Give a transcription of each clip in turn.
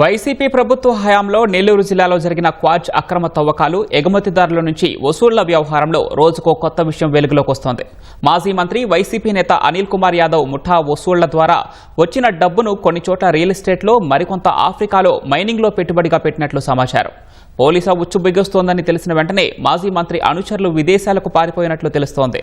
YCP ప్రభుత్వ హయాంలో నెల్లూరు జిల్లాలో జరిగిన క్వాజ్ అక్రమ తవ్వకాలు ఎగుమతిదారుల నుంచి వసూళ్ళ వ్యవహారంలో రోజుకో కొత్త విషయం వెలుగులోకి వస్తోంది. మాజీ మంత్రి వైసీపీ నేత అనిల్ కుమార్ యాదవ్ ముఠా వసూళ్ళ ద్వారా వచ్చిన డబ్బును కొన్ని చోట్ల రియల్ ఎస్టేట్లో మరికొంత ఆఫ్రికాలో మైనింగ్లో పెట్టుబడిగా పెట్టినట్లు సమాచారం. పోలీసా ఉచ్చు బిగుస్తోందని తెలిసిన వెంటనే మాజీ మంత్రి అనుచరులు విదేశాలకు పారిపోయినట్లు తెలుస్తోంది.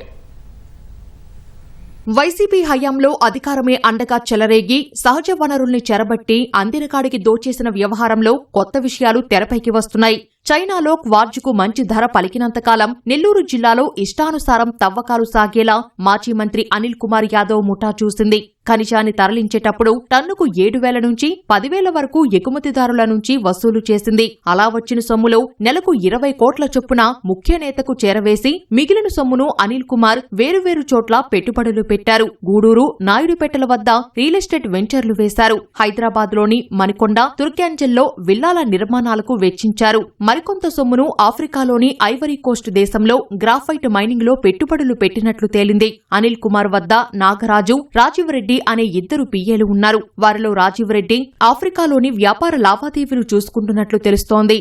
వైసీపీ హయాంలో అధికారమే అండగా చెలరేగి సహజ వనరుల్ని చెరబట్టి అందినకాడికి దోచేసిన వ్యవహారంలో కొత్త విషయాలు తెరపైకి వస్తున్నాయి. చైనాలో క్వార్జుకు మంచి ధర పలికినంతకాలం నెల్లూరు జిల్లాలో ఇష్టానుసారం తవ్వకాలు సాగేలా మాజీ మంత్రి అనిల్ కుమార్ యాదవ్ ముఠా చూసింది. ఖనిజాన్ని తరలించేటప్పుడు టన్నుకు ఏడు వేల నుంచి పదివేల వరకు ఎగుమతిదారుల నుంచి వసూలు చేసింది. అలా వచ్చిన సొమ్ములో నెలకు ఇరవై కోట్ల చొప్పున ముఖ్య నేతకు చేరవేసి మిగిలిన సొమ్మును అనిల్ కుమార్ వేరువేరు చోట్ల పెట్టుబడులు పెట్టారు. గూడూరు నాయుడుపేటల వద్ద రియల్ ఎస్టేట్ వెంచర్లు వేశారు. హైదరాబాద్లోని మణికొండ తుర్క్యాంజల్లో విల్లాల నిర్మాణాలకు వెచ్చించారు. మరికొంత సొమ్మును ఆఫ్రికాలోని ఐవరీ కోస్ట్ దేశంలో గ్రాఫైట్ మైనింగ్లో పెట్టుబడులు పెట్టినట్లు తేలింది. అనిల్ కుమార్ వద్ద నాగరాజు రాజీవ్ రెడ్డి అనే ఇద్దరు పిఏలు ఉన్నారు. వారిలో రాజీవ్ రెడ్డి ఆఫ్రికాలోని వ్యాపార లావాదేవీలు చూసుకుంటున్నట్లు తెలుస్తోంది.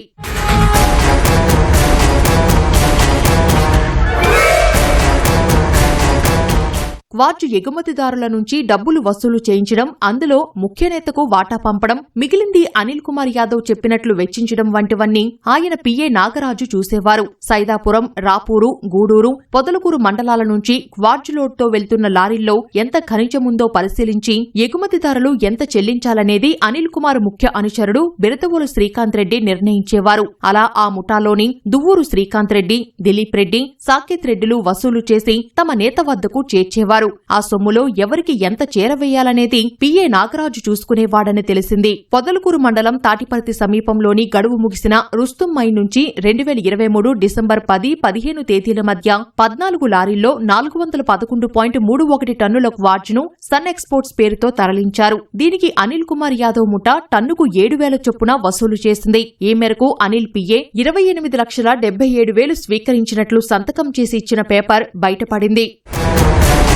క్వార్జ్ ఎగుమతిదారుల నుంచి డబ్బులు వసూలు చేయించడం అందులో ముఖ్య నేతకు వాటా పంపడం మిగిలింది అనిల్ కుమార్ యాదవ్ చెప్పినట్లు వెచ్చించడం వంటివన్నీ ఆయన పిఏ నాగరాజు చూసేవారు. సైదాపురం రాపూరు గూడూరు పొదలకూరు మండలాల నుంచి క్వార్జ్ లోడ్తో వెళ్తున్న లారీల్లో ఎంత ఖనిజముందో పరిశీలించి ఎగుమతిదారులు ఎంత చెల్లించాలనేది అనిల్ కుమార్ ముఖ్య అనుచరుడు బిరతవోలు శ్రీకాంత్ రెడ్డి నిర్ణయించేవారు. అలా ఆ ముఠాలోని దువ్వూరు శ్రీకాంత్ రెడ్డి దిలీప్ రెడ్డి సాకేత్ రెడ్డిలు వసూలు చేసి తమ నేత వద్దకు చేర్చేవారు. ఆ సొమ్ములో ఎవరికి ఎంత చేరవేయాలనేది పిఏ నాగరాజు చూసుకునేవాడని తెలిసింది. పొదలకూరు మండలం తాటిపర్తి సమీపంలోని గడువు ముగిసిన రుస్తుం మైన్ నుంచి రెండు వేల ఇరవై మూడు డిసెంబర్ పది పదిహేను తేదీల మధ్య పద్నాలుగు లారీల్లో నాలుగు వందల పదకొండు పాయింట్ మూడు ఒకటి టన్నుల క్వార్జ్ను సన్ ఎక్స్పోర్ట్స్ పేరుతో తరలించారు. దీనికి అనిల్ కుమార్ యాదవ్ ముఠా టన్నుకు ఏడు వేల చొప్పున వసూలు చేసింది. ఈ మేరకు అనిల్ పిఏ ఇరవై ఎనిమిది లక్షల డెబ్బై ఏడు వేలు స్వీకరించినట్లు సంతకం చేసి ఇచ్చిన పేపర్ బయటపడింది.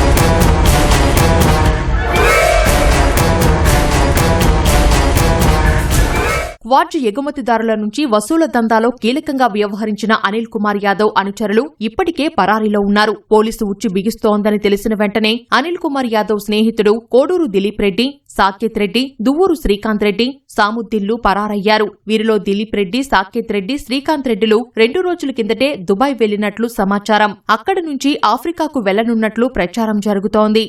Thank you. క్వార్జ్ ఎగుమతిదారుల నుంచి వసూల దందాలో కీలకంగా వ్యవహరించిన అనిల్ కుమార్ యాదవ్ అనుచరులు ఇప్పటికే పరారీలో ఉన్నారు. పోలీసు ఉచ్చు బిగిస్తోందని తెలిసిన వెంటనే అనిల్ కుమార్ యాదవ్ స్నేహితుడు కోడూరు దిలీప్ రెడ్డి సాకేత్ రెడ్డి దువ్వూరు శ్రీకాంత్ రెడ్డి సాముద్దిల్లు పరారయ్యారు. వీరిలో దిలీప్ రెడ్డి సాకేత్ రెడ్డి శ్రీకాంత్ రెడ్డిలు రెండు రోజుల కిందటే దుబాయ్ వెళ్ళినట్లు సమాచారం. అక్కడి నుంచి ఆఫ్రికాకు వెళ్ళనున్నట్లు ప్రచారం జరుగుతోంది.